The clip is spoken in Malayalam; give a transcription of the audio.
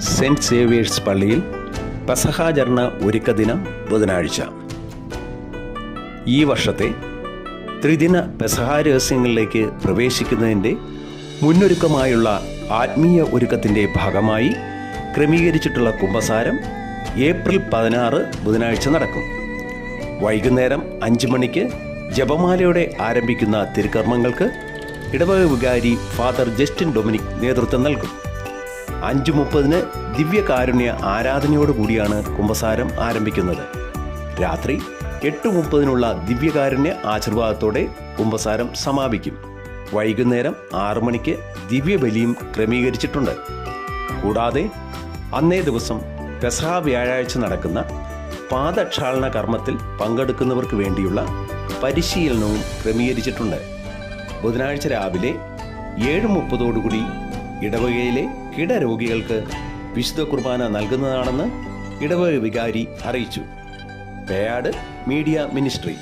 സെന്റ് സേവിയേഴ്സ് പള്ളിയിൽ പസഹാചരണ ഒരുക്ക ദിനം ബുധനാഴ്ച. ഈ വർഷത്തെ ത്രിദിന പെസഹാ രഹസ്യങ്ങളിലേക്ക് പ്രവേശിക്കുന്നതിന്റെ മുന്നൊരുക്കമായുള്ള ആത്മീയ ഒരുക്കത്തിന്റെ ഭാഗമായി ക്രമീകരിച്ചിട്ടുള്ള കുംഭസാരം ഏപ്രിൽ പതിനാറ് ബുധനാഴ്ച നടക്കും. വൈകുന്നേരം അഞ്ച് മണിക്ക് ജപമാലയോടെ ആരംഭിക്കുന്ന തിരുക്കർമ്മങ്ങൾക്ക് ഇടവക വികാരി ഫാദർ ജസ്റ്റിൻ ഡൊമിനിക് നേതൃത്വം നൽകും. അഞ്ച് മുപ്പതിന് ദിവ്യകാരുണ്യ ആരാധനയോടുകൂടിയാണ് കുംഭസാരം ആരംഭിക്കുന്നത്. രാത്രി എട്ട് മുപ്പതിനുള്ള ദിവ്യകാരുണ്യ ആശീർവാദത്തോടെ കുംഭസാരം സമാപിക്കും. വൈകുന്നേരം ആറു മണിക്ക് ദിവ്യബലിയും ക്രമീകരിച്ചിട്ടുണ്ട്. കൂടാതെ അന്നേ ദിവസം പെസഹ വ്യാഴാഴ്ച നടക്കുന്ന പാദക്ഷാളന കർമ്മത്തിൽ പങ്കെടുക്കുന്നവർക്ക് വേണ്ടിയുള്ള പരിശീലനവും ക്രമീകരിച്ചിട്ടുണ്ട്. ബുധനാഴ്ച രാവിലെ ഏഴ് മുപ്പതോടുകൂടി ഇടവകയിലെ കിടരോഗികൾക്ക് വിശുദ്ധ കുർബാന നൽകുന്നതാണെന്ന് ഇടവക വികാരി അറിയിച്ചു. Peyad media ministry.